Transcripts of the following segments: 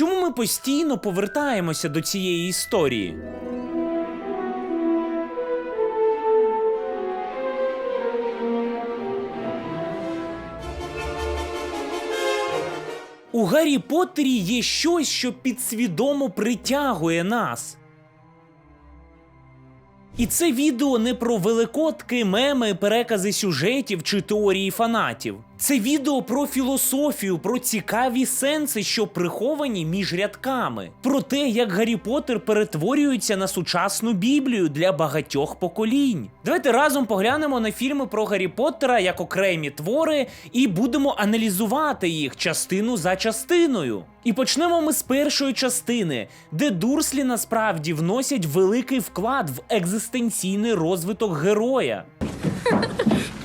Чому ми постійно повертаємося до цієї історії? У Гаррі Поттері є щось, що підсвідомо притягує нас. І це відео не про великотки, меми, перекази сюжетів чи теорії фанатів. Це відео про філософію, про цікаві сенси, що приховані між рядками, про те, як Гаррі Поттер перетворюється на сучасну Біблію для багатьох поколінь. Давайте разом поглянемо на фільми про Гаррі Поттера як окремі твори і будемо аналізувати їх частину за частиною. І почнемо ми з першої частини, де Дурслі насправді вносять великий вклад в екзистенційний розвиток героя.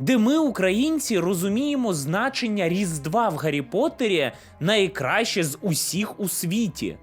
Де ми, українці, розуміємо значення Різдва в Гаррі Поттері найкраще з усіх у світі.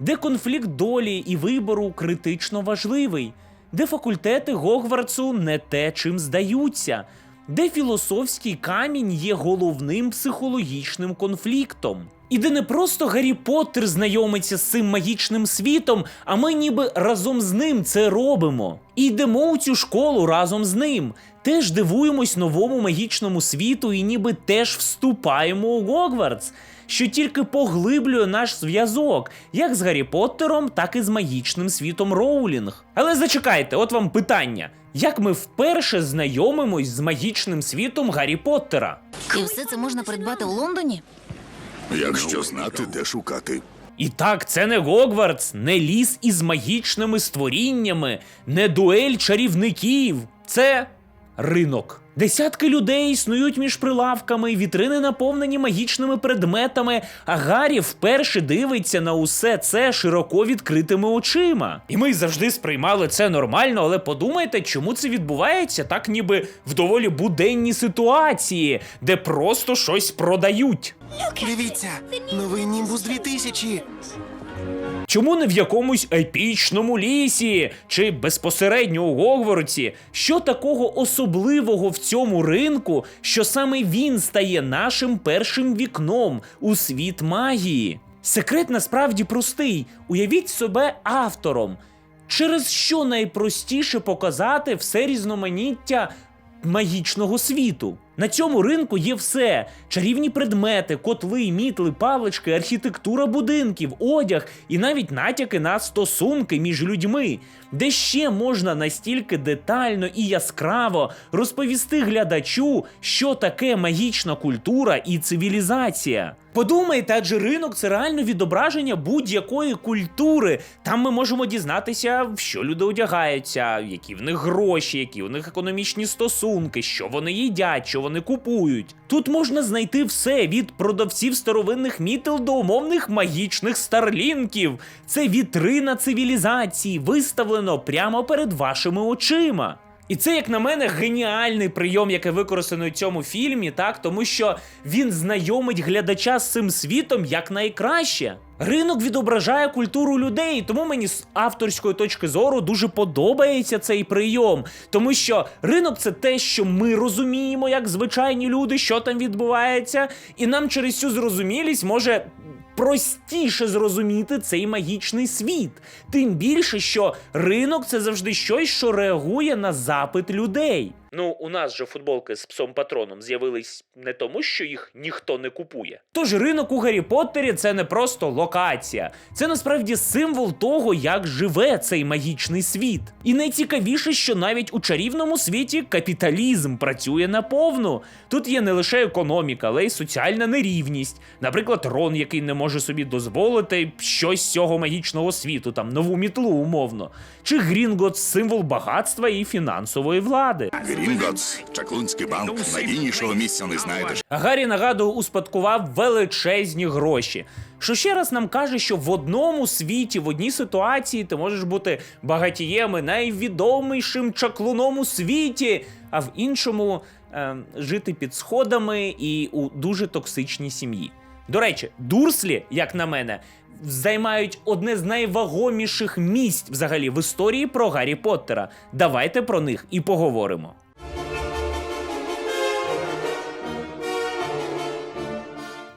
Де конфлікт долі і вибору критично важливий, де факультети Гогвартсу не те, чим здаються, де філософський камінь є головним психологічним конфліктом. І де не просто Гаррі Поттер знайомиться з цим магічним світом, а ми ніби разом з ним це робимо. І йдемо у цю школу разом з ним. Теж дивуємось новому магічному світу і ніби теж вступаємо у Гогвартс, що тільки поглиблює наш зв'язок, як з Гаррі Поттером, так і з магічним світом Роулінг. Але зачекайте, от вам питання: як ми вперше знайомимось з магічним світом Гаррі Поттера? І все це можна придбати у Лондоні? Якщо знати, де шукати. І так, це не Гогвартс, не ліс із магічними створіннями, не дуель чарівників. Це ринок. Десятки людей існують між прилавками, вітрини наповнені магічними предметами, а Гаррі вперше дивиться на усе це широко відкритими очима. І ми завжди сприймали це нормально, але подумайте, чому це відбувається так, ніби в доволі буденній ситуації, де просто щось продають. Дивіться, новий Німбус 2000. Чому не в якомусь епічному лісі чи безпосередньо у Гогвартсі? Що такого особливого в цьому ринку, що саме він стає нашим першим вікном у світ магії? Секрет насправді простий. Уявіть себе автором. Через що найпростіше показати все різноманіття магічного світу. На цьому ринку є все: чарівні предмети, котли, мітли, палички, архітектура будинків, одяг і навіть натяки на стосунки між людьми, де ще можна настільки детально і яскраво розповісти глядачу, що таке магічна культура і цивілізація. Подумайте, адже ринок це реально відображення будь-якої культури. Там ми можемо дізнатися, в що люди одягаються, які в них гроші, які у них економічні стосунки, що вони їдять, що вони купують. Тут можна знайти все від продавців старовинних мітел до умовних магічних старлінків. Це вітрина цивілізації, виставлено прямо перед вашими очима. І це, як на мене, геніальний прийом, який використано у цьому фільмі, так тому що він знайомить глядача з цим світом як найкраще. Ринок відображає культуру людей, тому мені з авторської точки зору дуже подобається цей прийом, тому що ринок це те, що ми розуміємо, як звичайні люди, що там відбувається, і нам через цю зрозумілість може простіше зрозуміти цей магічний світ. Тим більше, що ринок це завжди щось, що реагує на запит людей. Ну, у нас же футболки з псом патроном з'явились не тому, що їх ніхто не купує. Тож ринок у Гаррі Поттері це не просто локація, це насправді символ того, як живе цей магічний світ. І найцікавіше, що навіть у чарівному світі капіталізм працює наповну. Тут є не лише економіка, але й соціальна нерівність. Наприклад, Рон, який не може собі дозволити щось з цього магічного світу, там нову мітлу умовно. Чи Грінготс символ багатства і фінансової влади. Грінготс, Чаклунський банк, надійнішого місця не знайдеш. Гаррі нагадую, успадкував величезні гроші. Що ще раз нам каже, що в одному світі, в одній ситуації ти можеш бути багатієм і найвідомішим чаклуном у світі, а в іншому е, жити під сходами і у дуже токсичній сім'ї. До речі, Дурслі, як на мене, займають одне з найвагоміших місць взагалі в історії про Гаррі Поттера. Давайте про них і поговоримо.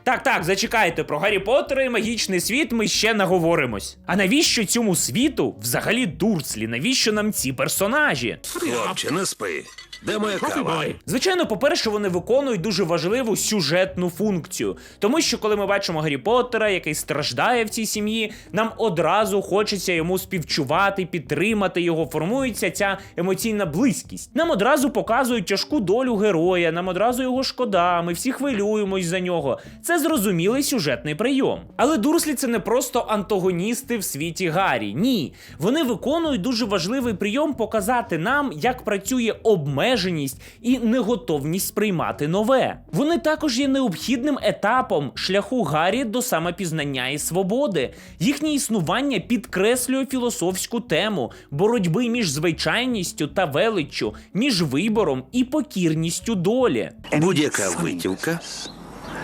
Так, так, зачекайте про Гаррі Поттера і магічний світ. Ми ще наговоримось. А навіщо цьому світу взагалі дурслі? Навіщо нам ці персонажі? Хлопче, не спи. Де моя кава? Звичайно, по-перше, вони виконують дуже важливу сюжетну функцію, тому що коли ми бачимо Гаррі Поттера, який страждає в цій сім'ї, нам одразу хочеться йому співчувати, підтримати його. Формується ця емоційна близькість. Нам одразу показують тяжку долю героя, нам одразу його шкода. Ми всі хвилюємось за нього. Це зрозумілий сюжетний прийом. Але Дурслі це не просто антагоністи в світі Гаррі. Ні, вони виконують дуже важливий прийом показати нам, як працює обмеженість і неготовність сприймати нове. Вони також є необхідним етапом шляху Гаррі до самопізнання і свободи. Їхнє існування підкреслює філософську тему боротьби між звичайністю та величчю, між вибором і покірністю долі. Будь-яка витівка,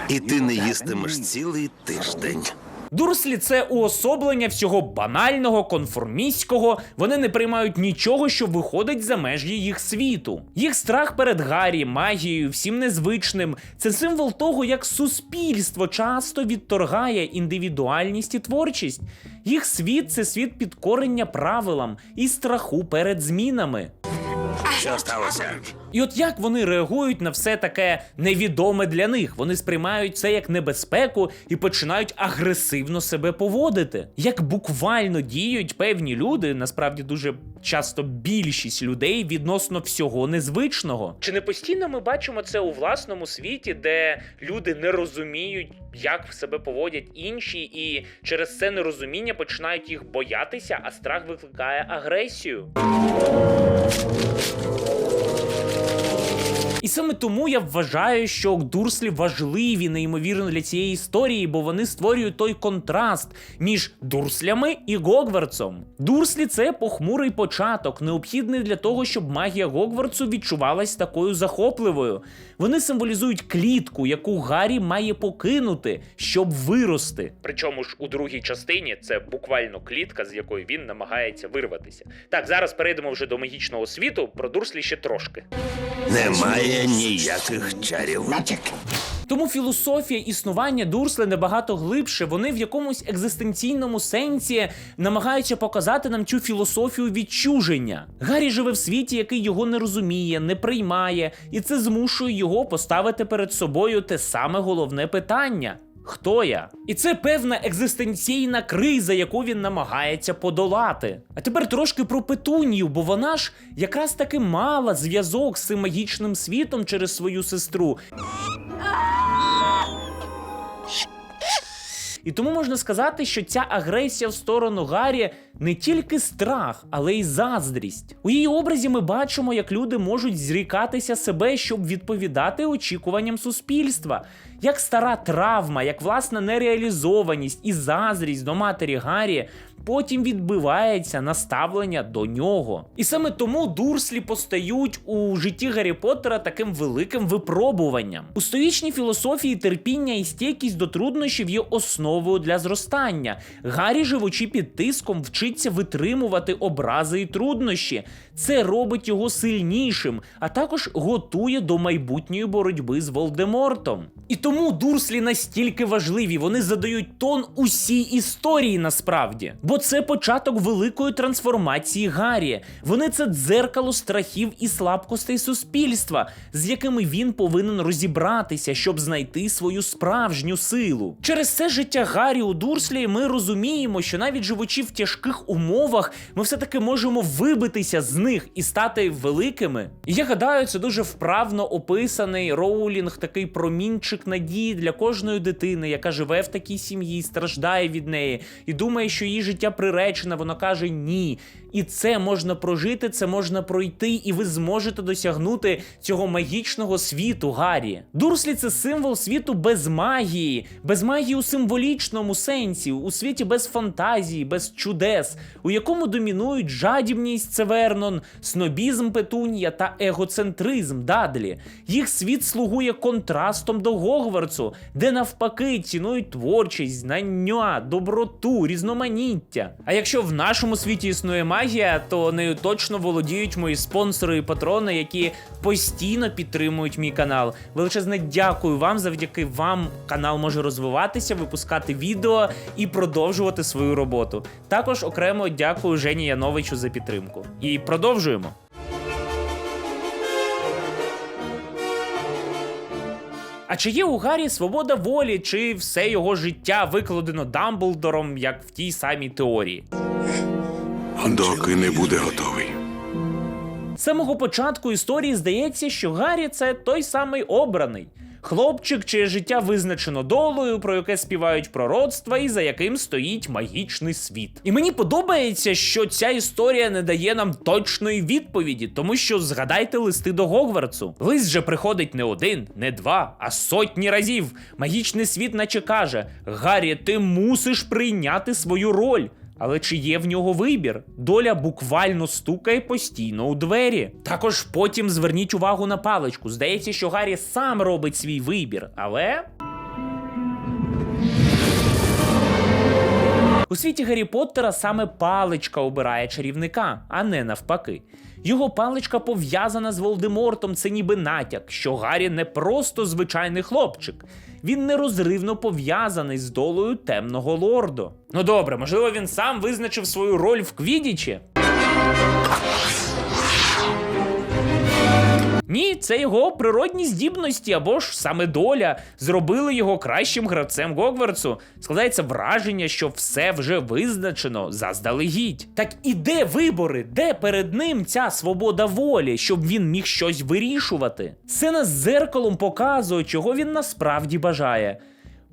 і ти не їстимеш цілий тиждень. Дурслі це уособлення всього банального, конформістського. Вони не приймають нічого, що виходить за межі їх світу. Їх страх перед Гаррі, магією, всім незвичним це символ того, як суспільство часто відторгає індивідуальність і творчість. Їх світ це світ підкорення правилам і страху перед змінами. Що сталося? І от як вони реагують на все таке невідоме для них? Вони сприймають це як небезпеку і починають агресивно себе поводити. Як буквально діють певні люди, насправді дуже часто більшість людей відносно всього незвичного. Чи не постійно ми бачимо це у власному світі, де люди не розуміють, як себе поводять інші, і через це нерозуміння починають їх боятися, а страх викликає агресію. І саме тому я вважаю, що Дурслі важливі неймовірно для цієї історії, бо вони створюють той контраст між Дурслями і Гогвартсом. Дурслі це похмурий початок, необхідний для того, щоб магія Гогвартсу відчувалась такою захопливою. Вони символізують клітку, яку Гаррі має покинути, щоб вирости. Причому ж у другій частині це буквально клітка, з якої він намагається вирватися. Так, зараз перейдемо вже до магічного світу. Про Дурслі ще трошки. Немає ніяких чарів. Тому філософія існування Дурсли набагато глибше. Вони в якомусь екзистенційному сенсі намагаються показати нам цю філософію відчуження. Гаррі живе в світі, який його не розуміє, не приймає, і це змушує його поставити перед собою те саме головне питання. Хто я? І це певна екзистенційна криза, яку він намагається подолати. А тепер трошки про Петунію, бо вона ж якраз таки мала зв'язок з цим магічним світом через свою сестру. І тому можна сказати, що ця агресія в сторону Гаррі не тільки страх, але й заздрість. У її образі ми бачимо, як люди можуть зрікатися себе, щоб відповідати очікуванням суспільства. Як стара травма, як власна нереалізованість і зазрість до матері Гаррі потім відбивається на ставлення до нього. І саме тому дурслі постають у житті Гаррі Поттера таким великим випробуванням. У стоїчній філософії терпіння і стійкість до труднощів є основою для зростання. Гаррі, живучи під тиском, вчиться витримувати образи і труднощі. Це робить його сильнішим, а також готує до майбутньої боротьби з Волдемортом. І тому дурслі настільки важливі, вони задають тон усій історії насправді. Бо це початок великої трансформації Гаррі. Вони це дзеркало страхів і слабкостей суспільства, з якими він повинен розібратися, щоб знайти свою справжню силу. Через це життя Гаррі у Дурслі ми розуміємо, що навіть живучи в тяжких умовах, ми все-таки можемо вибитися з них і стати великими. Я гадаю, це дуже вправно описаний Роулінг, такий промінчик надії для кожної дитини, яка живе в такій сім'ї, страждає від неї і думає, що її життя приречене. Вона каже ні. І це можна прожити, це можна пройти, і ви зможете досягнути цього магічного світу, Гаррі. Дурслі це символ світу без магії, без магії у символічному сенсі, у світі без фантазії, без чудес, у якому домінують жадібність це Вернон, снобізм Петунія та егоцентризм Дадлі. Їх світ слугує контрастом до Гогвартсу, де навпаки цінують творчість, знання, доброту, різноманіття. А якщо в нашому світі існує магія, магія, то нею точно володіють мої спонсори і патрони, які постійно підтримують мій канал. Величезне дякую вам. Завдяки вам канал може розвиватися, випускати відео і продовжувати свою роботу. Також окремо дякую Жені Яновичу за підтримку. І продовжуємо. А чи є у Гаррі свобода волі, чи все його життя викладено Дамблдором, як в тій самій теорії? Доки не буде готовий. З самого початку історії здається, що Гаррі це той самий обраний. Хлопчик, чиє життя визначено долею, про яке співають пророцтва, і за яким стоїть магічний світ. І мені подобається, що ця історія не дає нам точної відповіді, тому що згадайте листи до Гогвартсу. Лист же приходить не один, не два, а сотні разів. Магічний світ наче каже: Гаррі, ти мусиш прийняти свою роль. Але чи є в нього вибір? Доля буквально стукає постійно у двері. Також потім зверніть увагу на паличку. Здається, що Гаррі сам робить свій вибір, але. У світі Гаррі Поттера саме паличка обирає чарівника, а не навпаки. Його паличка пов'язана з Волдемортом, це ніби натяк, що Гаррі не просто звичайний хлопчик. Він нерозривно пов'язаний з долою темного лорду. Ну добре, можливо, він сам визначив свою роль в Квідічі. Ні, це його природні здібності або ж саме доля зробили його кращим гравцем Гогвартсу. Складається враження, що все вже визначено заздалегідь. Так і де вибори? Де перед ним ця свобода волі, щоб він міг щось вирішувати? Сцена з зеркалом показує, чого він насправді бажає.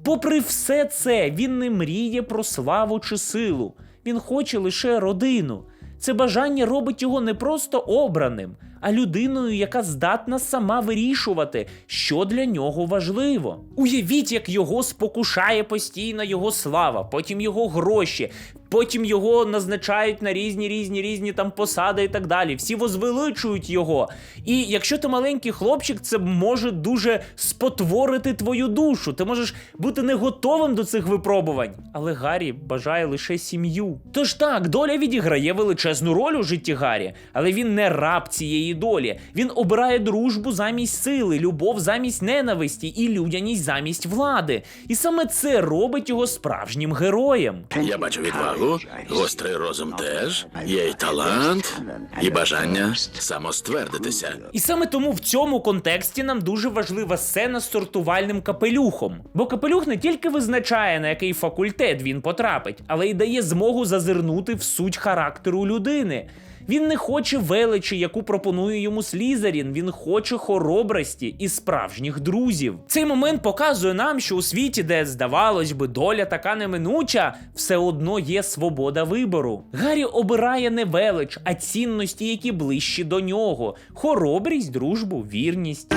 Попри все це, він не мріє про славу чи силу. Він хоче лише родину. Це бажання робить його не просто обраним, а людиною, яка здатна сама вирішувати, що для нього важливо. Уявіть, як його спокушає постійно його слава, потім його гроші, потім його назначають на різні різні різні там посади і так далі. Всі возвеличують його. І якщо ти маленький хлопчик, це може дуже спотворити твою душу. Ти можеш бути не готовим до цих випробувань. Але Гаррі бажає лише сім'ю. Тож так, доля відіграє величезну роль у житті Гаррі, але він не раб цієї долі. Він обирає дружбу замість сили, любов замість ненависті і людяність замість влади. І саме це робить його справжнім героєм. Я бачу відвагу, гострий розум теж, є й талант, і бажання самоствердитися. І саме тому в цьому контексті нам дуже важлива сцена з сортувальним капелюхом. Бо капелюх не тільки визначає, на який факультет він потрапить, але й дає змогу зазирнути в суть характеру людини. Він не хоче величі, яку пропонує йому Слізерін. Він хоче хоробрості і справжніх друзів. Цей момент показує нам, що у світі, де здавалось би, доля така неминуча, все одно є свобода вибору. Гаррі обирає не велич, а цінності, які ближчі до нього: хоробрість, дружбу, вірність.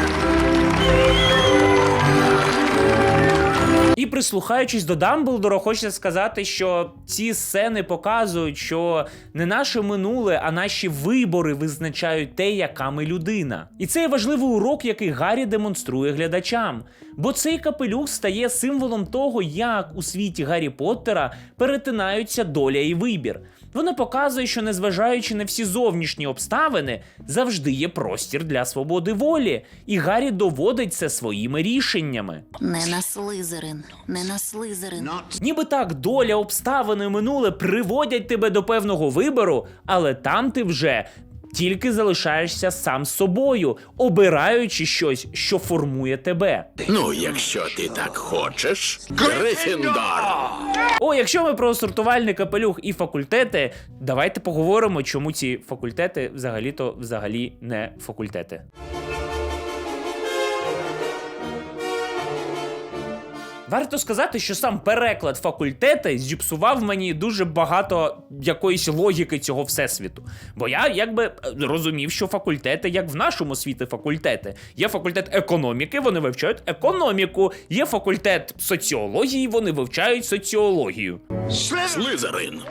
Прислухаючись до Дамблдора, хочеться сказати, що ці сцени показують, що не наше минуле, а наші вибори визначають те, яка ми людина. І це є важливий урок, який Гаррі демонструє глядачам. Бо цей капелюх стає символом того, як у світі Гаррі Поттера перетинаються доля і вибір. Вона показує, що незважаючи на всі зовнішні обставини, завжди є простір для свободи волі, і Гаррі доводить це своїми рішеннями. Не на слизерин, не на слизерин. Ніби так доля, обставини, минуле приводять тебе до певного вибору, але там ти вже тільки залишаєшся сам собою, обираючи щось, що формує тебе. Ну, якщо ти так хочеш, Грифіндор! О, якщо ми про сортувальний капелюх і факультети, давайте поговоримо, чому ці факультети взагалі-то взагалі не факультети. Варто сказати, що сам переклад факультети зіпсував мені дуже багато якоїсь логіки цього всесвіту. Бо я якби розумів, що факультети, як в нашому світі факультети. Є факультет економіки, вони вивчають економіку. Є факультет соціології, вони вивчають соціологію. Слизерин!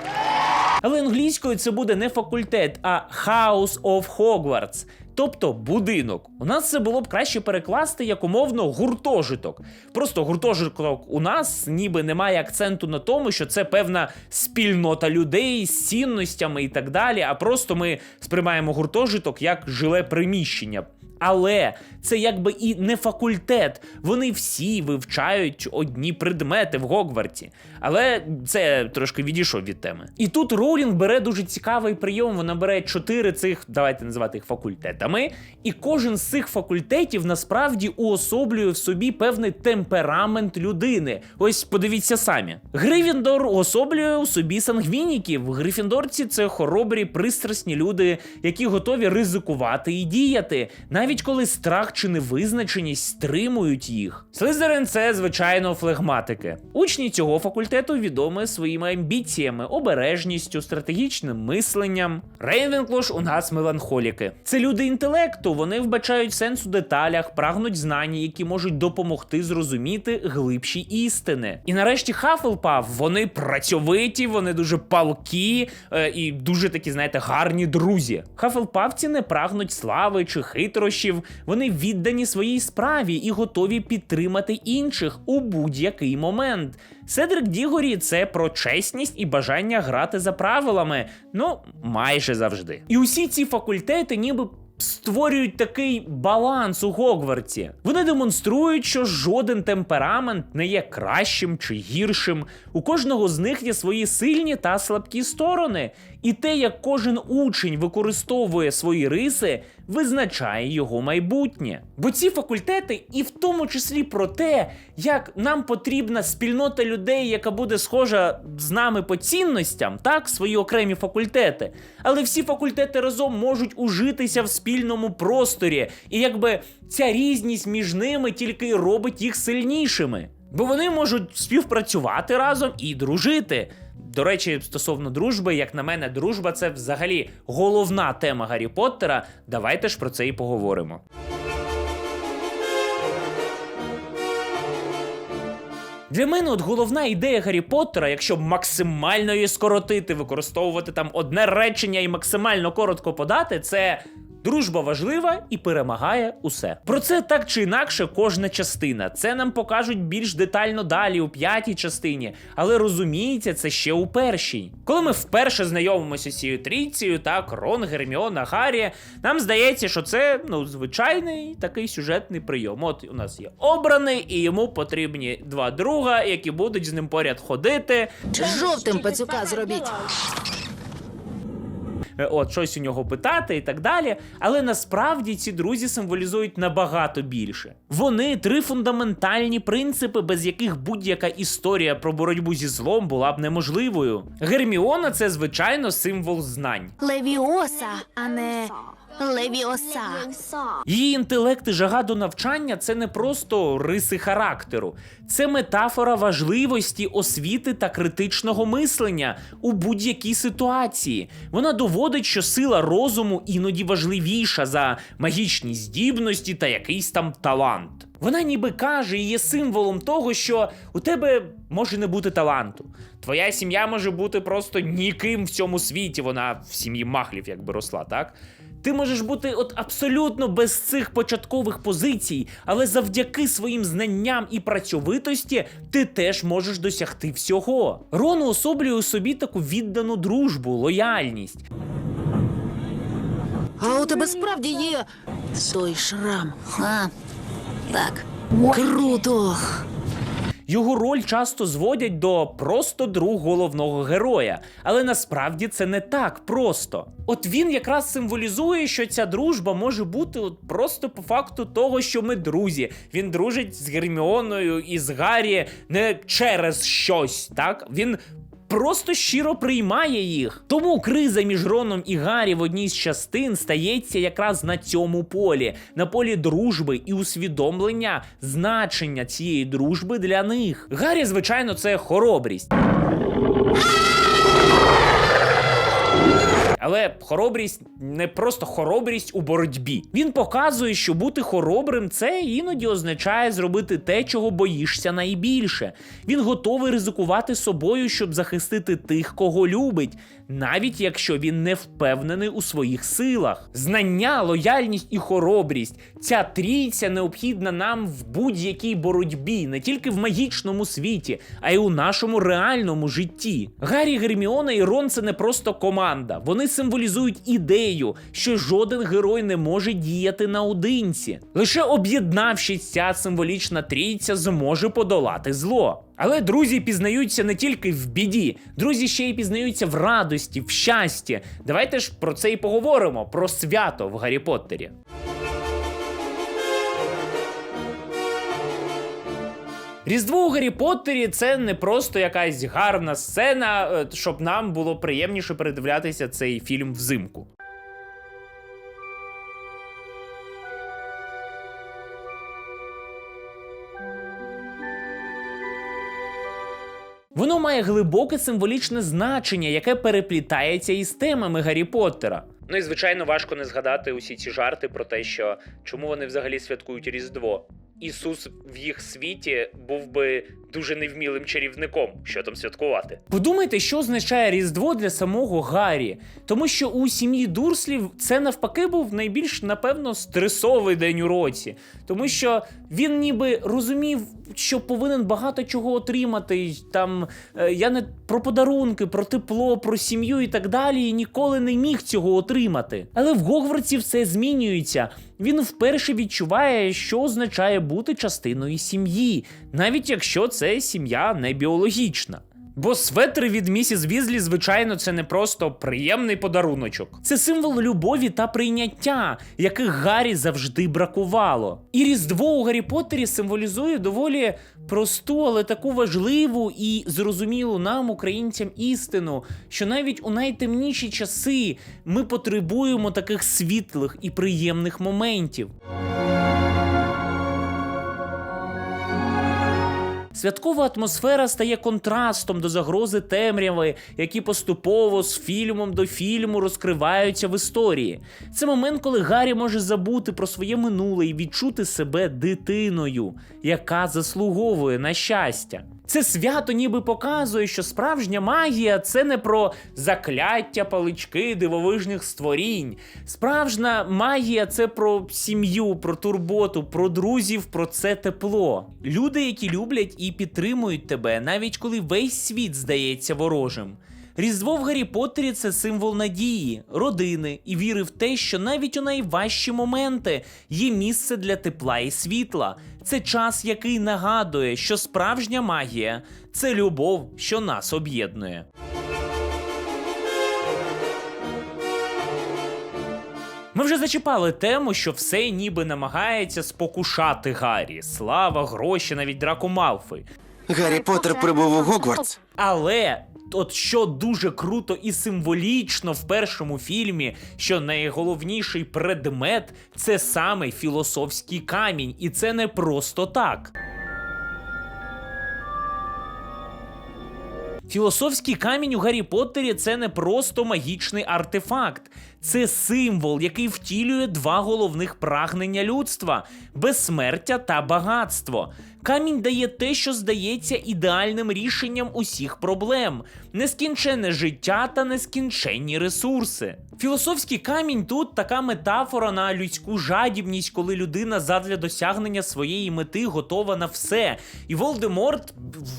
Але англійською це буде не факультет, а House of Hogwarts. Тобто будинок. У нас це було б краще перекласти як умовно гуртожиток. Просто гуртожиток у нас ніби немає акценту на тому, що це певна спільнота людей з цінностями і так далі. А просто ми сприймаємо гуртожиток як жиле приміщення. Але це якби і не факультет. Вони всі вивчають одні предмети в Гогварті. Але це трошки відійшов від теми. І тут Роулінг бере дуже цікавий прийом. Вона бере чотири цих, давайте називати їх факультетами. І кожен з цих факультетів насправді уособлює в собі певний темперамент людини. Ось подивіться самі. Грифіндор уособлює у собі сангвініків. Грифіндорці це хоробрі, пристрасні люди, які готові ризикувати і діяти, навіть коли страх чи невизначеність стримують їх. Слизерин це звичайно флегматики. Учні цього факультету відомі своїми амбіціями, обережністю, стратегічним мисленням. Рейвенкло ж у нас меланхоліки. Це люди інтелекту. Вони вбачають сенс у деталях, прагнуть знань, які можуть допомогти зрозуміти глибші істини. І нарешті Хафелпаф, вони працьовиті, вони дуже палкі е, і дуже такі, знаєте, гарні друзі. Хафелпавці не прагнуть слави чи хитрощів. Вони віддані своїй справі і готові підтримати інших у будь-який момент. Седрик Дігорі це про чесність і бажання грати за правилами. Ну, майже завжди. І усі ці факультети ніби. Створюють такий баланс у Гогвартсі. Вони демонструють, що жоден темперамент не є кращим чи гіршим. У кожного з них є свої сильні та слабкі сторони. І те, як кожен учень використовує свої риси, визначає його майбутнє. Бо ці факультети, і в тому числі про те, як нам потрібна спільнота людей, яка буде схожа з нами по цінностям, так, свої окремі факультети. Але всі факультети разом можуть ужитися в спільному просторі, і якби ця різність між ними тільки робить їх сильнішими. Бо вони можуть співпрацювати разом і дружити. До речі, стосовно дружби, як на мене, дружба це взагалі головна тема Гаррі Поттера. Давайте ж про це і поговоримо. Для мене от головна ідея Гаррі Поттера, якщо максимально її скоротити, використовувати там одне речення і максимально коротко подати, це. Дружба важлива і перемагає усе. Про це так чи інакше кожна частина. Це нам покажуть більш детально далі у п'ятій частині, але розуміється це ще у першій. Коли ми вперше знайомимося з цією трійцією, так Рон, Герміона, Гаррі, нам здається, що це ну звичайний такий сюжетний прийом. От у нас є обраний, і йому потрібні два друга, які будуть з ним поряд ходити. Жовтим пацюка зробіть. Е, от щось у нього питати і так далі. Але насправді ці друзі символізують набагато більше. Вони три фундаментальні принципи, без яких будь-яка історія про боротьбу зі злом була б неможливою. Герміона це звичайно символ знань. Левіоса, а не Левіоса. Її інтелект і жага до навчання це не просто риси характеру, це метафора важливості освіти та критичного мислення у будь-якій ситуації. Вона доводить, що сила розуму іноді важливіша за магічні здібності та якийсь там талант. Вона ніби каже і є символом того, що у тебе може не бути таланту. Твоя сім'я може бути просто ніким в цьому світі. Вона в сім'ї махлів якби росла, так? Ти можеш бути от абсолютно без цих початкових позицій, але завдяки своїм знанням і працьовитості ти теж можеш досягти всього. Рон уособлює у собі таку віддану дружбу, лояльність. А у тебе справді є той шрам. А, так. Круто. Його роль часто зводять до просто друг головного героя, але насправді це не так просто. От він якраз символізує, що ця дружба може бути от просто по факту того, що ми друзі. Він дружить з Герміоною і з Гаррі не через щось, так? Він просто щиро приймає їх. Тому криза між Роном і Гаррі в одній з частин стається якраз на цьому полі, на полі дружби і усвідомлення значення цієї дружби для них. Гаррі, звичайно, це хоробрість. Але хоробрість не просто хоробрість у боротьбі. Він показує, що бути хоробрим це іноді означає зробити те, чого боїшся найбільше. Він готовий ризикувати собою, щоб захистити тих, кого любить, навіть якщо він не впевнений у своїх силах. Знання, лояльність і хоробрість ця трійця необхідна нам в будь-якій боротьбі, не тільки в магічному світі, а й у нашому реальному житті. Гаррі, Герміона і Рон це не просто команда. Вони символізують ідею, що жоден герой не може діяти наодинці. Лише об'єднавшись, ця символічна трійця зможе подолати зло. Але друзі пізнаються не тільки в біді, друзі ще й пізнаються в радості, в щасті. Давайте ж про це і поговоримо: про свято в Гаррі Поттері. Різдво у Гаррі Поттері це не просто якась гарна сцена, е, щоб нам було приємніше передивлятися цей фільм взимку. Воно має глибоке символічне значення, яке переплітається із темами Гаррі Поттера. Ну і звичайно важко не згадати усі ці жарти про те, що чому вони взагалі святкують Різдво. Ісус в їх світі був би дуже невмілим чарівником, що там святкувати. Подумайте, що означає Різдво для самого Гаррі, тому що у сім'ї Дурслів це навпаки був найбільш, напевно, стресовий день у році, тому що він ніби розумів, що повинен багато чого отримати. Там е, я не про подарунки, про тепло, про сім'ю і так далі, і ніколи не міг цього отримати. Але в Гогвартсі все змінюється. Він вперше відчуває, що означає бути частиною сім'ї, навіть якщо це сім'я не біологічна. Бо светри від місіс Візлі, звичайно, це не просто приємний подаруночок. Це символ любові та прийняття, яких Гаррі завжди бракувало. І Різдво у Гаррі Поттері символізує доволі просту, але таку важливу і зрозумілу нам, українцям, істину, що навіть у найтемніші часи ми потребуємо таких світлих і приємних моментів. Святкова атмосфера стає контрастом до загрози темряви, які поступово з фільмом до фільму розкриваються в історії. Це момент, коли Гаррі може забути про своє минуле і відчути себе дитиною, яка заслуговує на щастя. Це свято ніби показує, що справжня магія це не про закляття, палички, дивовижних створінь. Справжня магія це про сім'ю, про турботу, про друзів, про це тепло. Люди, які люблять і підтримують тебе, навіть коли весь світ здається ворожим. Різдво в Гаррі Поттері це символ надії, родини і віри в те, що навіть у найважчі моменти є місце для тепла і світла. Це час, який нагадує, що справжня магія це любов, що нас об'єднує. Ми вже зачіпали тему, що все ніби намагається спокушати Гаррі. Слава, гроші, навіть Драко Малфой. Гаррі Поттер прибув у Гогвартс. Але от що дуже круто і символічно в першому фільмі, що найголовніший предмет це саме філософський камінь, і це не просто так. Філософський камінь у Гаррі Поттері це не просто магічний артефакт, це символ, який втілює два головних прагнення людства безсмертя та багатство. Камінь дає те, що здається ідеальним рішенням усіх проблем: нескінченне життя та нескінченні ресурси. Філософський камінь тут така метафора на людську жадібність, коли людина задля досягнення своєї мети готова на все. І Волдеморт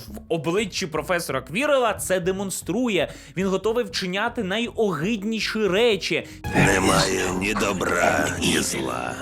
в обличчі професора Квірела це демонструє. Він готовий вчиняти найогидніші речі, Немає ні добра, ні зла.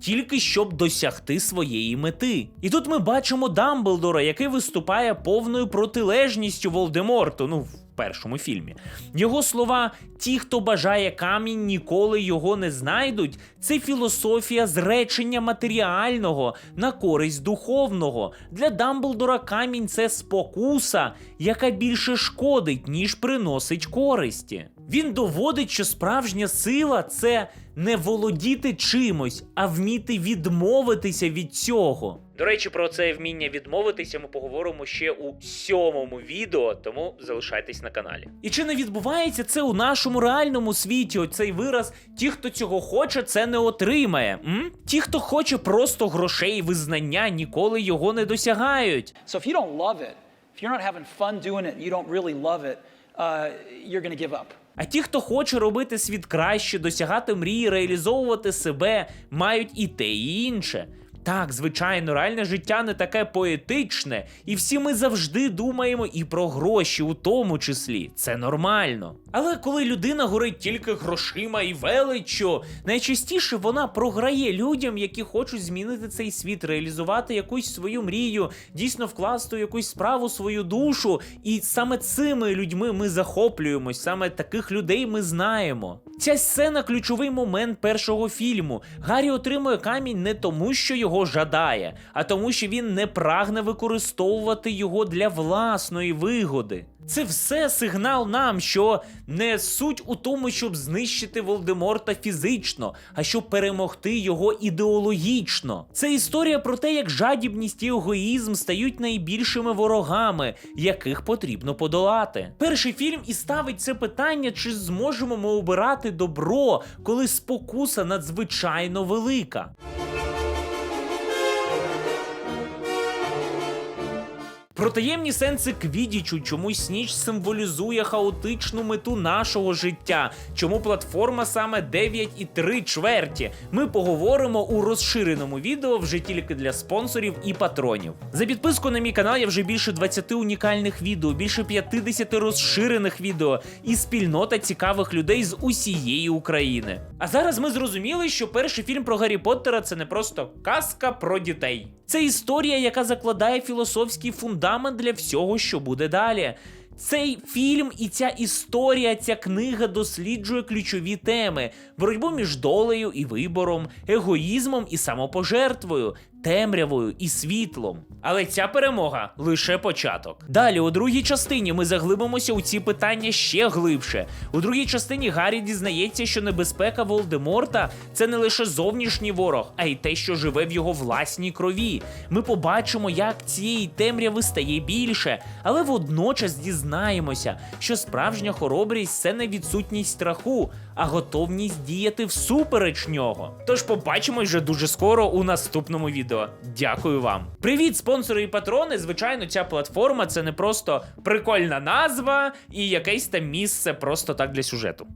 Тільки щоб досягти своєї мети. І тут ми бачимо Дамблдора, який виступає повною протилежністю Волдеморту. Ну, першому фільмі. Його слова: ті, хто бажає камінь, ніколи його не знайдуть. Це філософія зречення матеріального на користь духовного. Для Дамблдора камінь це спокуса, яка більше шкодить, ніж приносить користі. Він доводить, що справжня сила це не володіти чимось, а вміти відмовитися від цього. До речі, про це вміння відмовитися ми поговоримо ще у сьомому відео, тому залишайтесь на каналі. І чи не відбувається це у нашому реальному світі? Оцей вираз: ті, хто цього хоче, це не отримає. М? Ті, хто хоче просто грошей і визнання, ніколи його не досягають. So if you don't love it, if you're not having fun doing it, you don't really love it, uh, you're to give up. А ті, хто хоче робити світ краще, досягати мрії, реалізовувати себе, мають і те, і інше. Так, звичайно, реальне життя не таке поетичне, і всі ми завжди думаємо і про гроші, у тому числі. Це нормально. Але коли людина горить тільки грошима і величчю, найчастіше вона програє людям, які хочуть змінити цей світ, реалізувати якусь свою мрію, дійсно вкласти якусь справу свою душу. І саме цими людьми ми захоплюємось, саме таких людей ми знаємо. Ця сцена ключовий момент першого фільму. Гаррі отримує камінь не тому, що його жадає, а тому, що він не прагне використовувати його для власної вигоди. Це все сигнал нам, що не суть у тому, щоб знищити Волдеморта фізично, а щоб перемогти його ідеологічно. Це історія про те, як жадібність і егоїзм стають найбільшими ворогами, яких потрібно подолати. Перший фільм і ставить це питання, чи зможемо ми обирати добро, коли спокуса надзвичайно велика. Протаємні сенси Квідічу, чому Сніч символізує хаотичну мету нашого життя, чому платформа саме 9 і 3 чверті. Ми поговоримо у розширеному відео вже тільки для спонсорів і патронів. За підписку на мій канал є вже більше 20 унікальних відео, більше 50 розширених відео і спільнота цікавих людей з усієї України. А зараз ми зрозуміли, що перший фільм про Гаррі Поттера це не просто казка про дітей. Це історія, яка закладає філософський фундамент для всього, що буде далі. Цей фільм і ця історія, ця книга досліджує ключові теми: боротьбу між долею і вибором, егоїзмом і самопожертвою, темрявою і світлом. Але ця перемога лише початок. Далі, у другій частині, ми заглибимося у ці питання ще глибше. У другій частині Гаррі дізнається, що небезпека Волдеморта це не лише зовнішній ворог, а й те, що живе в його власній крові. Ми побачимо, як цієї темряви стає більше, але водночас дізнаємося, що справжня хоробрість це не відсутність страху, а готовність діяти всупереч нього. Тож побачимось вже дуже скоро у наступному відео. Дякую вам. Привіт, спонсори і патрони. Звичайно, ця платформа це не просто прикольна назва і якесь там місце просто так для сюжету.